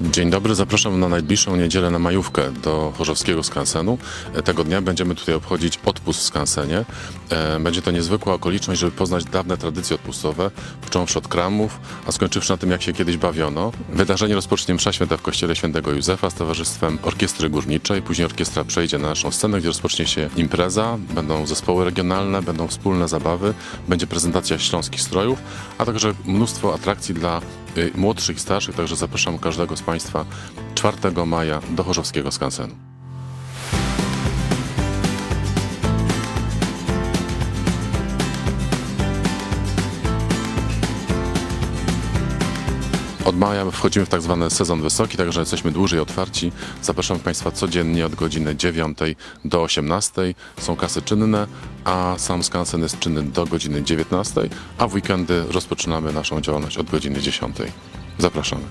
Dzień dobry, zapraszam na najbliższą niedzielę na majówkę do Chorzowskiego Skansenu. E, Tego dnia będziemy tutaj obchodzić odpust w Skansenie. E, Będzie to niezwykła okoliczność, żeby poznać dawne tradycje odpustowe, począwszy od kramów, a skończywszy na tym, jak się kiedyś bawiono. Wydarzenie rozpocznie msza święta w kościele świętego Józefa z towarzystwem orkiestry górniczej. Później orkiestra przejdzie na naszą scenę, gdzie rozpocznie się impreza. Będą zespoły regionalne, będą wspólne zabawy, będzie prezentacja śląskich strojów, a także mnóstwo atrakcji dla młodszych i starszych, także zapraszam każdego z Państwa 4 maja do Chorzowskiego Skansenu. Od maja wchodzimy w tak zwany sezon wysoki, także jesteśmy dłużej otwarci. Zapraszam Państwa codziennie od godziny 9 do 18. Są kasy czynne, a sam skansen jest czynny do godziny 19, a w weekendy rozpoczynamy naszą działalność od godziny 10. Zapraszamy.